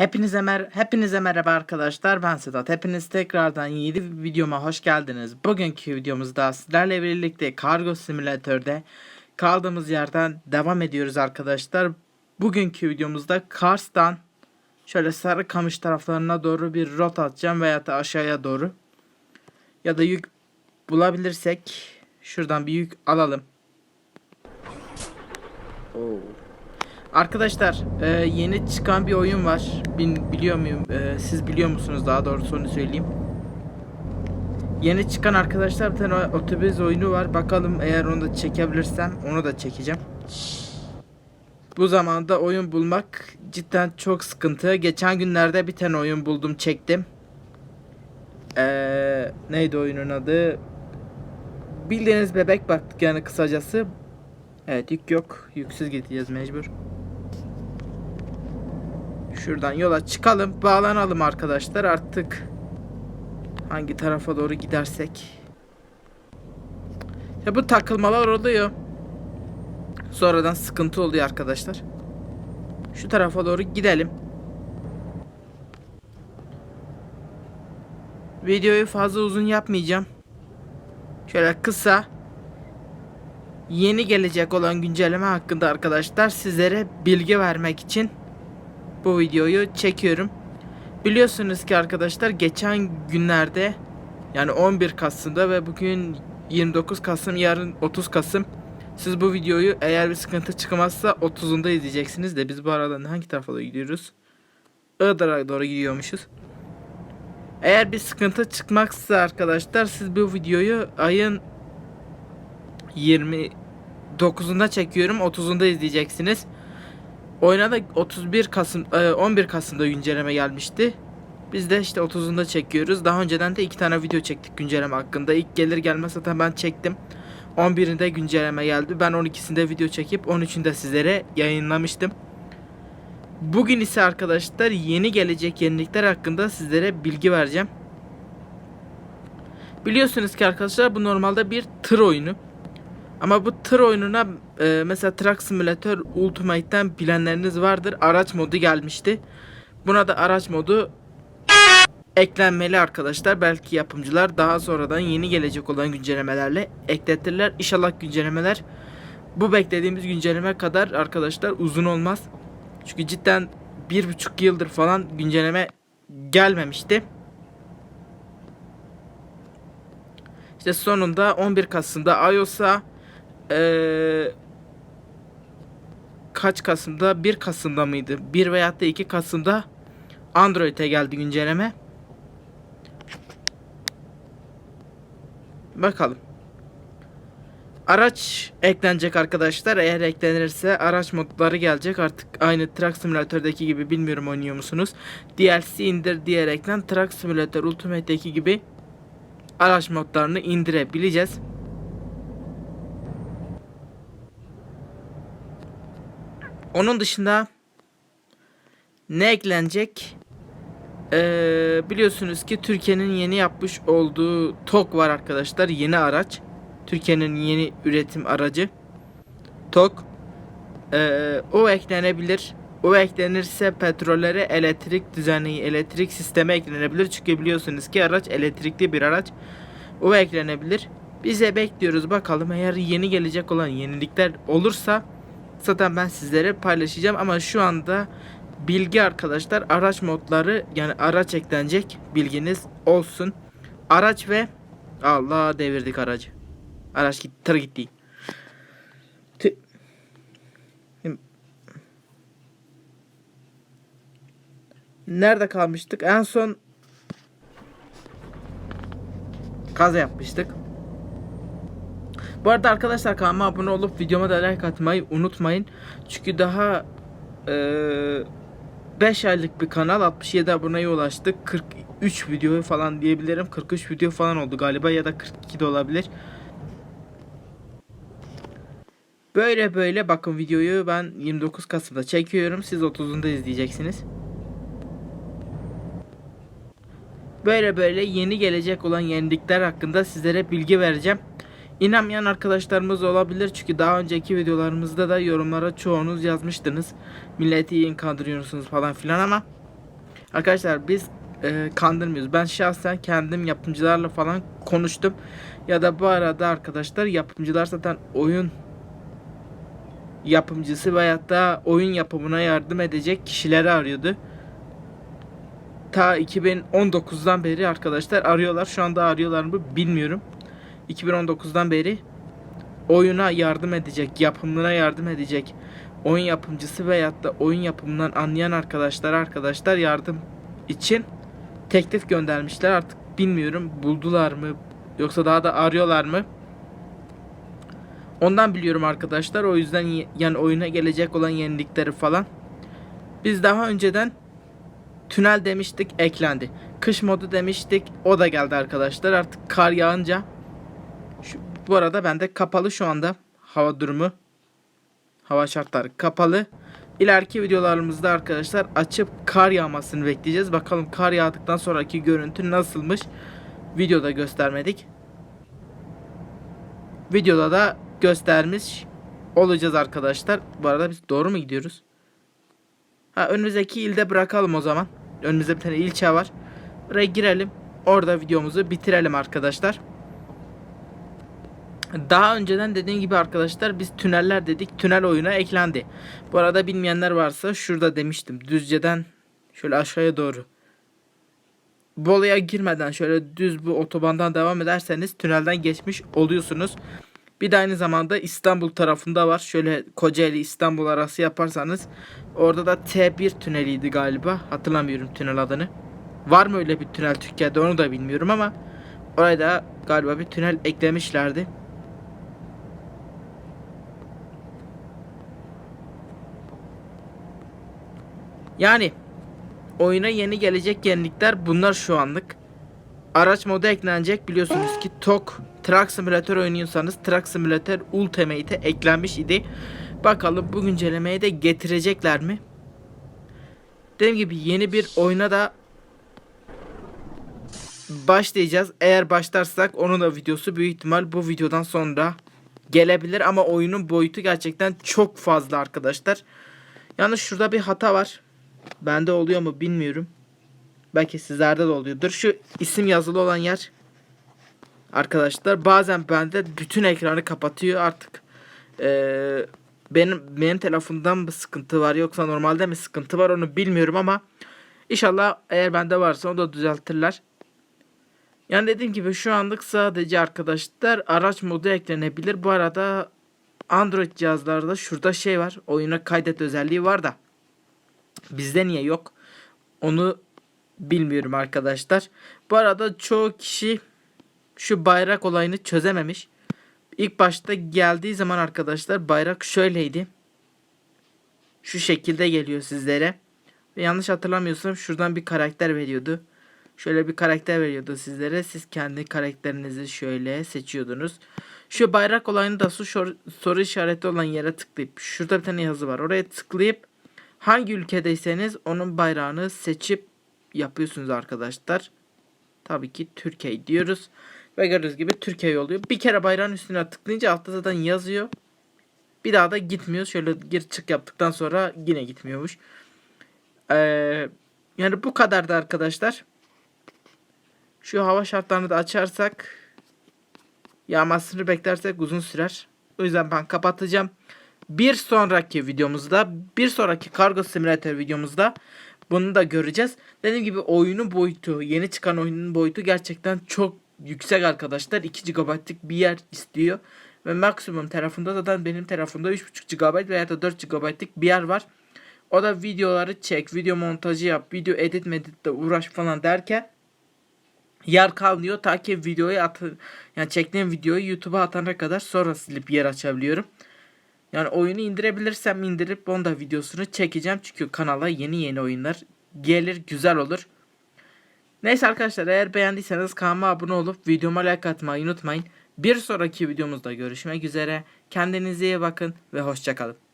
Hepinize mer hepinize merhaba arkadaşlar. Ben Sedat. Hepiniz tekrardan yeni videoma hoş geldiniz. Bugünkü videomuzda sizlerle birlikte Kargo Simülatör'de kaldığımız yerden devam ediyoruz arkadaşlar. Bugünkü videomuzda Kars'tan şöyle Sarıkamış taraflarına doğru bir rota atacağım veya da aşağıya doğru. Ya da yük bulabilirsek şuradan bir yük alalım. Oo. Arkadaşlar e, yeni çıkan bir oyun var. Bin, biliyor muyum? E, siz biliyor musunuz daha doğrusu onu söyleyeyim. Yeni çıkan arkadaşlar bir tane otobüs oyunu var. Bakalım eğer onu da çekebilirsem onu da çekeceğim. Bu zamanda oyun bulmak cidden çok sıkıntı. Geçen günlerde bir tane oyun buldum çektim. Ee, neydi oyunun adı? Bildiğiniz bebek baktık yani kısacası. Evet yük yok. Yüksüz gideceğiz mecbur. Şuradan yola çıkalım. Bağlanalım arkadaşlar artık. Hangi tarafa doğru gidersek. Ya bu takılmalar oluyor. Sonradan sıkıntı oluyor arkadaşlar. Şu tarafa doğru gidelim. Videoyu fazla uzun yapmayacağım. Şöyle kısa yeni gelecek olan güncelleme hakkında arkadaşlar sizlere bilgi vermek için bu videoyu çekiyorum. Biliyorsunuz ki arkadaşlar geçen günlerde yani 11 Kasım'da ve bugün 29 Kasım yarın 30 Kasım siz bu videoyu eğer bir sıkıntı çıkmazsa 30'unda izleyeceksiniz de biz bu arada hangi tarafa doğru gidiyoruz? Iğdır'a doğru gidiyormuşuz. Eğer bir sıkıntı çıkmazsa arkadaşlar siz bu videoyu ayın 29'unda çekiyorum 30'unda izleyeceksiniz. Oyuna da 31 Kasım e, 11 Kasım'da güncelleme gelmişti. Biz de işte 30'unda çekiyoruz. Daha önceden de iki tane video çektik güncelleme hakkında. İlk gelir gelmez zaten ben çektim. 11'inde güncelleme geldi. Ben 12'sinde video çekip 13'ünde sizlere yayınlamıştım. Bugün ise arkadaşlar yeni gelecek yenilikler hakkında sizlere bilgi vereceğim. Biliyorsunuz ki arkadaşlar bu normalde bir tır oyunu. Ama bu tır oyununa e, mesela Truck Simulator Ultimate'ten bilenleriniz vardır. Araç modu gelmişti. Buna da araç modu eklenmeli arkadaşlar. Belki yapımcılar daha sonradan yeni gelecek olan güncellemelerle ekletirler. İnşallah güncellemeler bu beklediğimiz güncelleme kadar arkadaşlar uzun olmaz. Çünkü cidden bir buçuk yıldır falan güncelleme gelmemişti. İşte sonunda 11 Kasım'da iOS'a ee, kaç Kasım'da? 1 Kasım'da mıydı? 1 veya da 2 Kasım'da Android'e geldi güncelleme. Bakalım. Araç eklenecek arkadaşlar. Eğer eklenirse araç modları gelecek. Artık aynı Truck Simulator'daki gibi bilmiyorum oynuyor musunuz? DLC indir diyerekten Truck Simulator Ultimate'deki gibi araç modlarını indirebileceğiz. Onun dışında ne eklenecek? Ee, biliyorsunuz ki Türkiye'nin yeni yapmış olduğu TOK var arkadaşlar. Yeni araç. Türkiye'nin yeni üretim aracı. TOK. Ee, o eklenebilir. O eklenirse petrollere elektrik düzeni, elektrik sistemi eklenebilir. Çünkü biliyorsunuz ki araç elektrikli bir araç. O eklenebilir. Bize bekliyoruz bakalım eğer yeni gelecek olan yenilikler olursa zaten ben sizlere paylaşacağım ama şu anda bilgi arkadaşlar araç modları yani araç eklenecek bilginiz olsun. Araç ve Allah devirdik aracı. Araç gitti, tır gitti. Nerede kalmıştık? En son kaza yapmıştık. Bu arada arkadaşlar kanalıma abone olup videoma da like atmayı unutmayın. Çünkü daha 5 aylık bir kanal 67 aboneye ulaştık. 43 video falan diyebilirim. 43 video falan oldu galiba ya da 42 de olabilir. Böyle böyle bakın videoyu ben 29 Kasım'da çekiyorum. Siz 30'unda izleyeceksiniz. Böyle böyle yeni gelecek olan yenilikler hakkında sizlere bilgi vereceğim. İnanmayan arkadaşlarımız olabilir çünkü daha önceki videolarımızda da yorumlara çoğunuz yazmıştınız. Milleti iyi kandırıyorsunuz falan filan ama Arkadaşlar biz e, kandırmıyoruz. Ben şahsen kendim yapımcılarla falan konuştum. Ya da bu arada arkadaşlar yapımcılar zaten oyun yapımcısı veyahut da oyun yapımına yardım edecek kişileri arıyordu. Ta 2019'dan beri arkadaşlar arıyorlar. Şu anda arıyorlar mı bilmiyorum. 2019'dan beri oyuna yardım edecek, yapımına yardım edecek oyun yapımcısı veyahut da oyun yapımından anlayan arkadaşlar arkadaşlar yardım için teklif göndermişler. Artık bilmiyorum buldular mı yoksa daha da arıyorlar mı? Ondan biliyorum arkadaşlar. O yüzden yani oyuna gelecek olan yenilikleri falan. Biz daha önceden tünel demiştik eklendi. Kış modu demiştik o da geldi arkadaşlar. Artık kar yağınca bu arada bende kapalı şu anda hava durumu. Hava şartları kapalı. İleriki videolarımızda arkadaşlar açıp kar yağmasını bekleyeceğiz. Bakalım kar yağdıktan sonraki görüntü nasılmış. Videoda göstermedik. Videoda da göstermiş olacağız arkadaşlar. Bu arada biz doğru mu gidiyoruz? Ha önümüzdeki ilde bırakalım o zaman. Önümüzde bir tane ilçe var. Oraya girelim. Orada videomuzu bitirelim arkadaşlar. Daha önceden dediğim gibi arkadaşlar biz tüneller dedik. Tünel oyuna eklendi. Bu arada bilmeyenler varsa şurada demiştim. Düzce'den şöyle aşağıya doğru. Bolu'ya girmeden şöyle düz bu otobandan devam ederseniz tünelden geçmiş oluyorsunuz. Bir de aynı zamanda İstanbul tarafında var. Şöyle Kocaeli İstanbul arası yaparsanız orada da T1 tüneliydi galiba. Hatırlamıyorum tünel adını. Var mı öyle bir tünel Türkiye'de onu da bilmiyorum ama oraya da galiba bir tünel eklemişlerdi. Yani oyuna yeni gelecek yenilikler bunlar şu anlık. Araç modu eklenecek biliyorsunuz ki TOK Truck Simulator oynuyorsanız Truck Simulator Ultimate'e eklenmiş idi. Bakalım bu güncellemeyi de getirecekler mi? Dediğim gibi yeni bir oyuna da başlayacağız. Eğer başlarsak onun da videosu büyük ihtimal bu videodan sonra gelebilir ama oyunun boyutu gerçekten çok fazla arkadaşlar. Yalnız şurada bir hata var. Bende oluyor mu bilmiyorum. Belki sizlerde de oluyordur. Şu isim yazılı olan yer arkadaşlar bazen bende bütün ekranı kapatıyor artık. Ee, benim benim telefonumdan mı sıkıntı var yoksa normalde mi sıkıntı var onu bilmiyorum ama inşallah eğer bende varsa onu da düzeltirler. Yani dediğim gibi şu anlık sadece arkadaşlar araç modu eklenebilir. Bu arada Android cihazlarda şurada şey var. Oyuna kaydet özelliği var da. Bizde niye yok? Onu bilmiyorum arkadaşlar. Bu arada çoğu kişi şu bayrak olayını çözememiş. İlk başta geldiği zaman arkadaşlar bayrak şöyleydi. Şu şekilde geliyor sizlere. Ve yanlış hatırlamıyorsam şuradan bir karakter veriyordu. Şöyle bir karakter veriyordu sizlere. Siz kendi karakterinizi şöyle seçiyordunuz. Şu bayrak olayını da su soru işareti olan yere tıklayıp şurada bir tane yazı var. Oraya tıklayıp hangi ülkedeyseniz onun bayrağını seçip yapıyorsunuz arkadaşlar. Tabii ki Türkiye diyoruz. Ve gördüğünüz gibi Türkiye oluyor. Bir kere bayrağın üstüne tıklayınca altta zaten yazıyor. Bir daha da gitmiyor. Şöyle gir çık yaptıktan sonra yine gitmiyormuş. Ee, yani bu kadar da arkadaşlar. Şu hava şartlarını da açarsak yağmasını beklersek uzun sürer. O yüzden ben kapatacağım. Bir sonraki videomuzda, bir sonraki kargo simülatör videomuzda bunu da göreceğiz. Dediğim gibi oyunun boyutu, yeni çıkan oyunun boyutu gerçekten çok yüksek arkadaşlar. 2 GB'lık bir yer istiyor. Ve maksimum tarafında zaten benim tarafımda 3.5 GB veya da 4 GB'lık bir yer var. O da videoları çek, video montajı yap, video edit meditle uğraş falan derken yer kalmıyor. Ta ki videoyu at yani çektiğim videoyu YouTube'a atana kadar sonra silip yer açabiliyorum. Yani oyunu indirebilirsem indirip onu da videosunu çekeceğim. Çünkü kanala yeni yeni oyunlar gelir güzel olur. Neyse arkadaşlar eğer beğendiyseniz kanalıma abone olup videoma like atmayı unutmayın. Bir sonraki videomuzda görüşmek üzere. Kendinize iyi bakın ve hoşçakalın.